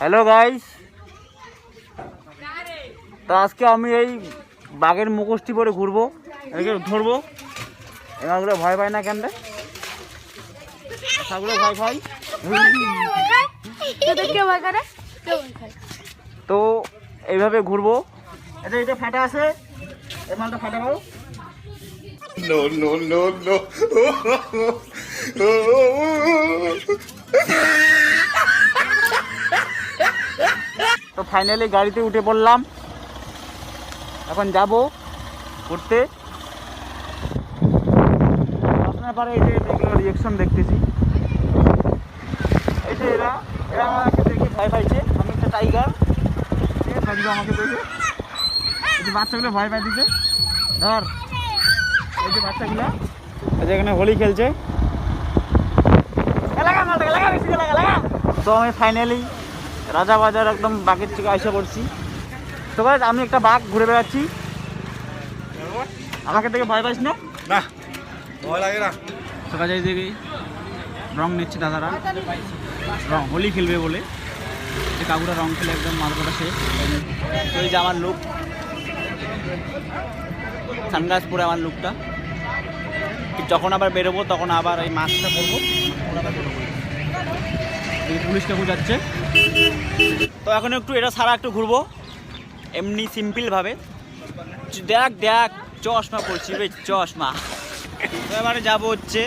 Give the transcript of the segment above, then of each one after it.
Hello guys তো আজকে আমি এই বাঘের মুখোশটি পরে ঘুরবো। একে ধরবো। এগুলো ভয় পায় না কেন রে? ভয় পাই তো এইভাবে ঘুরবো। এটা এটা ফাটা আছে। এই মালটা ফাটা পাবো No, no, no, no. তো ফাইনালি গাড়িতে উঠে পড়লাম। এখন যাব ঘুরতে। আপনার পারে এই যে এগুলো রিয়েকশন দেখতেছি। এই যে এরা এরা আমাকে দেখে ভয় পাইছে। আমি একটা টাইগার আমাকে দেখে। এই যে বাচ্চাগুলো ভয় পাই দিছে ধর, এই যে বাচ্চাগুলো। এখানে হোলি খেলছে। তো আমি ফাইনালি রাজা বাজার একদম বাঘের থেকে আইসা পড়ছি। তো ভাই আমি একটা বাঘ ঘুরে বেড়াচ্ছি। আমাকে থেকে ভয় পাইস না? না ভয় লাগে না। তো কাজে এই দিকে রং নিচ্ছে দাদারা। রং হোলি খেলবে বলে। এই কাকুরা রং খেলে একদম মারকটা শেষ তো এই যে আমার লুক সানগ্লাস পরে আমার লুকটা যখন আবার বেরোবো তখন আবার এই মাস্কটা আবার বেরোবো। পুলিশ কাকু যাচ্ছে। তো এখন একটু এটা সারা একটু ঘুরবো। এমনি সিম্পলভাবে দেখ দেখ, চশমা পড়ছি বে, চশমা। এবারে যাব হচ্ছে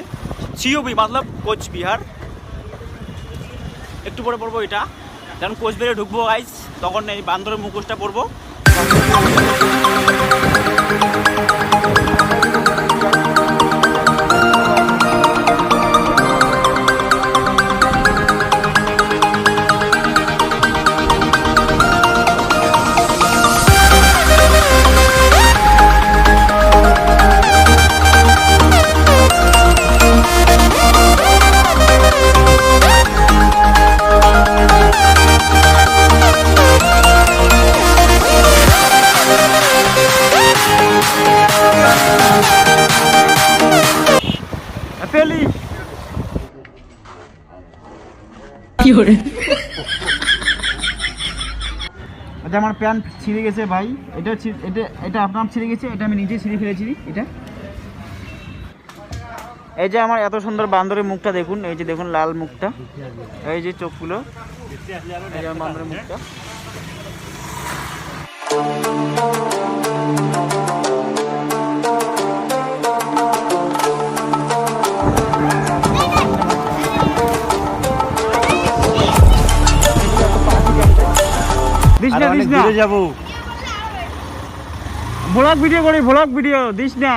সিওবি মতলব কোচবিহার। একটু পরে পড়ব এটা। যখন কোচবিহারে ঢুকবো গাইস তখন এই বান্দরের মুখোশটা পরবো। পেলি আচ্ছা আমার প্যান্ট ছিঁড়ে গেছে ভাই। এটা ছি- এটা এটা আপনার ছিঁড়ে গেছে? এটা আমি নিজে ছিঁড়ে ফেলেছি এটা। এই যে আমার এত সুন্দর বান্দরের মুখটা দেখুন এই যে দেখুন লাল মুখটা এই যে চোখগুলো এই যে বান্দরের মুখটা। দিস না দিস না। যাব। ভ্লগ ভিডিও করি ভ্লগ ভিডিও দিস না।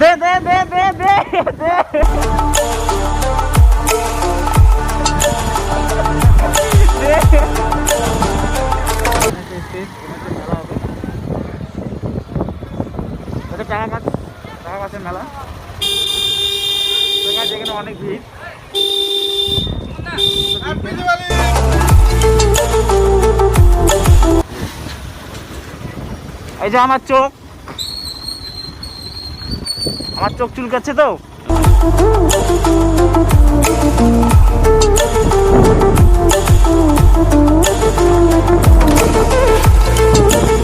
দে দে দে দে দে দে। টাকা গাছ টাকা গাছের মেলা। টাকা অনেক ভিড়। এই যে আমার চোখ। আমার চোখ চুলকাচ্ছে তো?